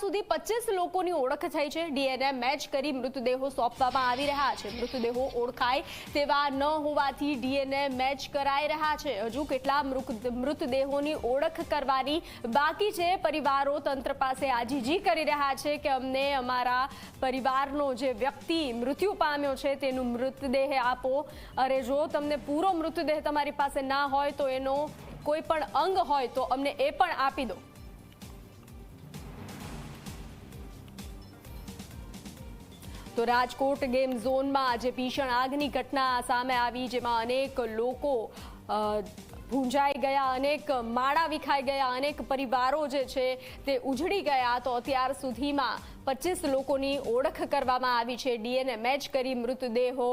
સુધી પચીસ લોકોની ઓળખ થઈ છે. ડીએનએ મેચ કરી મૃતદેહો સોંપવામાં આવી રહ્યા છે. મૃતદેહો ઓળખાય તેવા ન હોવાથી ડીએનએ મેચ કરાઈ રહ્યા છે. હજુ કેટલા મૃત- મૃતદેહોની ઓળખ કરવાની બાકી છે. પરિવારો તંત્ર પાસે આજીજી કરી રહ્યા છે કે અમને અમારા પરિવારનો જે વ્યક્તિ મૃત્યુ પામ્યો છે તેનું મૃતદેહ આપો. અરે જો તમને પૂરો મૃતદેહ તમારી પાસે ના હોય તો એનો કોઈ પણ અંગ હોય તો અમને એ પણ આપી દો. તો રાજકોટ ગેમ ઝોનમાં આજે ભીષણ આગની ઘટના સામે આવી, જેમાં અનેક લોકો ભૂંજાઈ ગયા, અનેક માળા વિખાઈ ગયા, અનેક પરિવારો જે છે તે ઉજળી ગયા. તો અત્યાર સુધીમાં પચીસ લોકોની ઓળખ કરવામાં આવી છે. ડીએનએ મેચ કરી મૃતદેહો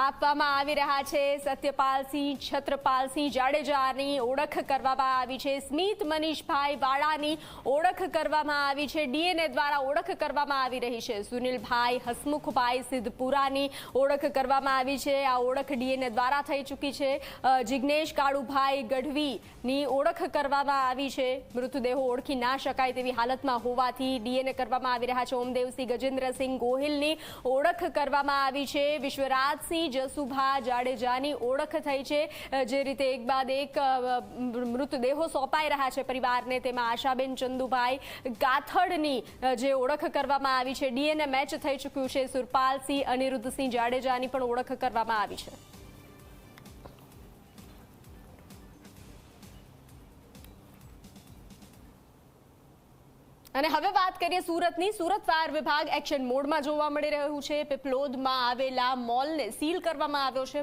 આપવામાં આવી રહ્યા છે. સત્યપાલસિંહ, છત્રપાલસિંહ જાડેજાની ઓળખ કરવામાં આવી છે. સ્મિત મનીષભાઈ વાળાની ઓળખ કરવામાં આવી છે. ડીએનએ દ્વારા ઓળખ કરવામાં આવી રહી છે. સુનિલભાઈ હસમુખભાઈ સિદ્ધપુરાની ઓળખ કરવામાં આવી છે. આ ઓળખ ડીએનએ દ્વારા થઈ ચૂકી છે. જિજ્ઞેશ કાળુભાઈ ગઢવીની ઓળખ કરવામાં આવી છે. મૃતદેહો ઓળખી ના શકાય તેવી હાલતમાં હોવાથી ડીએનએ કરવામાં આવી રહ્યા છે. ઓમદેવસિંહ ગજેન્દ્રસિંહ ગોહિલની ઓળખ કરવામાં આવી છે. વિશ્વરાજસિંહ જસુભા જાડેજાની ઓળખ થઈ છે. જે રીતે એક બાદ એક મૃતદેહો સોંપાઈ રહ્યા છે પરિવારને. તેમાં આશાબેન ચંદુભાઈ ગાથડની જે ઓળખ કરવામાં આવી છે. ડીએનએ મેચ થઈ ચૂક્યું છે. સુરપાલસિંહ, અનિરુદ્ધસિંહ જાડેજાની પણ ઓળખ કરવામાં આવી છે. અને હવે વાત કરીએ સુરતની. સુરત ફાયર વિભાગ એક્શન મોડમાં જોવા મળી રહ્યું છે. પીપલોદમાં આવેલા મોલને સીલ કરવામાં આવ્યો છે.